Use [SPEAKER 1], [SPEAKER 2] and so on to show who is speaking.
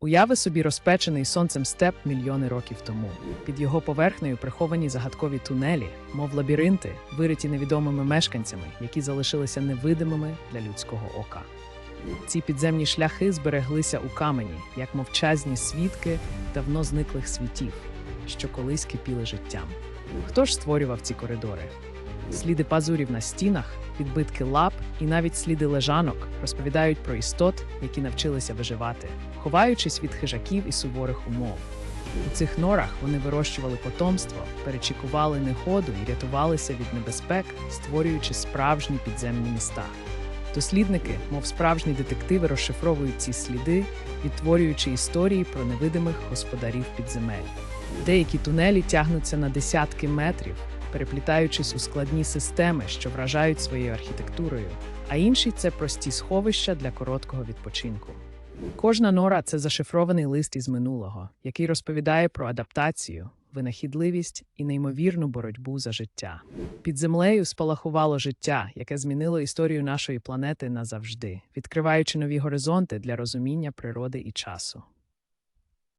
[SPEAKER 1] Уяви собі розпечений сонцем степ мільйони років тому. Під його поверхнею приховані загадкові тунелі, мов лабіринти, вириті невідомими мешканцями, які залишилися невидимими для людського ока. Ці підземні шляхи збереглися у камені, як мовчазні свідки давно зниклих світів, що колись кипіли життям. Хто ж створював ці коридори? Сліди пазурів на стінах, відбитки лап і навіть сліди лежанок розповідають про істот, які навчилися виживати, ховаючись від хижаків і суворих умов. У цих норах вони вирощували потомство, перечікували негоду і рятувалися від небезпек, створюючи справжні підземні міста. Дослідники, мов справжні детективи, розшифровують ці сліди, відтворюючи історії про невидимих господарів підземель. Деякі тунелі тягнуться на десятки метрів, переплітаючись у складні системи, що вражають своєю архітектурою, а інші це прості сховища для короткого відпочинку. Кожна нора це зашифрований лист із минулого, який розповідає про адаптацію, винахідливість і неймовірну боротьбу за життя. Під землею спалахувало життя, яке змінило історію нашої планети назавжди, відкриваючи нові горизонти для розуміння природи і часу.